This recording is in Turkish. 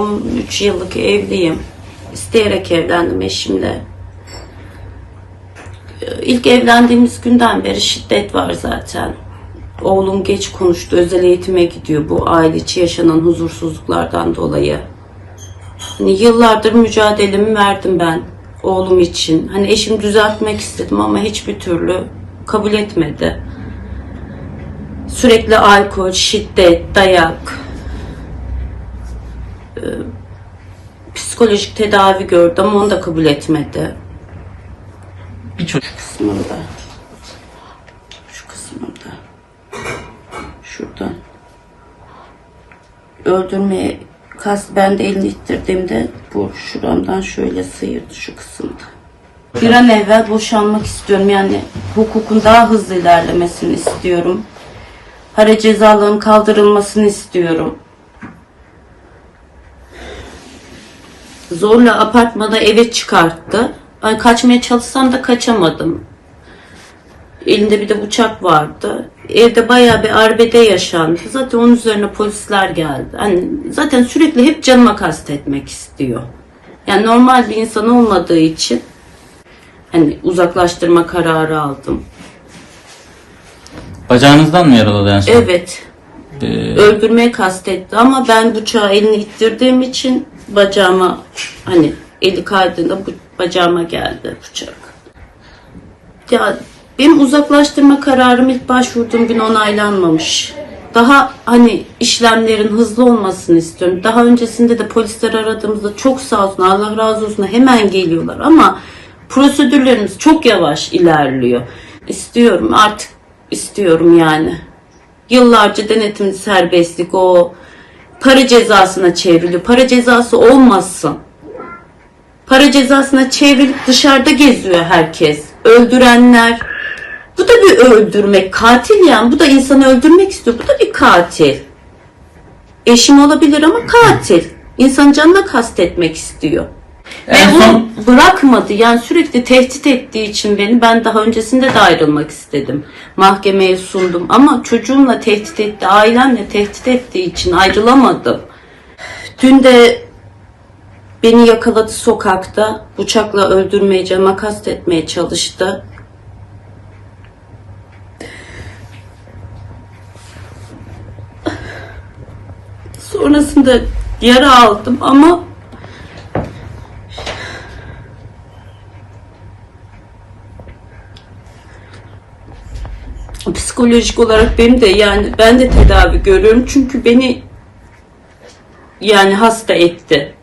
23 yıllık evliyim. İsteyerek evlendim eşimle. İlk evlendiğimiz günden beri şiddet var zaten. Oğlum geç konuştu, özel eğitime gidiyor bu aile içi yaşanan huzursuzluklardan dolayı. Hani yıllardır mücadelemi verdim ben oğlum için. Hani eşim düzeltmek istedim ama hiçbir türlü kabul etmedi. Sürekli alkol, şiddet, dayak, e, psikolojik tedavi gördü ama onu da kabul etmedi. Bir çocuk. Kısmında. Şu kısmında. Şuradan. Öldürmeye kas ben de elini ittirdiğimde bu şuramdan şöyle sıyırdı şu kısımda. Bir an evvel boşanmak istiyorum yani hukukun daha hızlı ilerlemesini istiyorum. Para cezalarının kaldırılmasını istiyorum. Zorla apartmana eve çıkarttı. Ay, kaçmaya çalışsam da kaçamadım. Elinde bir de bıçak vardı. Evde bayağı bir arbede yaşandı. Zaten onun üzerine polisler geldi. Hani zaten sürekli hep canıma kastetmek istiyor. Yani normal bir insan olmadığı için hani uzaklaştırma kararı aldım. Bacağınızdan mı yaraladı en son? Evet. Ee, öldürmeye kastetti ama ben bıçağı elini ittirdiğim için bacağıma hani eli kaydığında bu bacağıma geldi bıçak. Ya benim uzaklaştırma kararım ilk başvurduğum gün onaylanmamış. Daha hani işlemlerin hızlı olmasını istiyorum. Daha öncesinde de polisler aradığımızda çok sağ olsun Allah razı olsun hemen geliyorlar ama prosedürlerimiz çok yavaş ilerliyor. İstiyorum artık istiyorum yani yıllarca denetim serbestlik o para cezasına çevriliyor. Para cezası olmasın. Para cezasına çevrilip dışarıda geziyor herkes. Öldürenler. Bu da bir öldürmek. Katil yani. Bu da insanı öldürmek istiyor. Bu da bir katil. Eşim olabilir ama katil. İnsan canına kastetmek istiyor. En Ve son- bırakmadı. Yani sürekli tehdit ettiği için beni ben daha öncesinde de ayrılmak istedim. Mahkemeye sundum ama çocuğumla tehdit etti, ailemle tehdit ettiği için ayrılamadım. Dün de beni yakaladı sokakta. Bıçakla öldürmeye, cama kastetmeye çalıştı. Sonrasında yara aldım ama psikolojik olarak benim de yani ben de tedavi görüyorum çünkü beni yani hasta etti.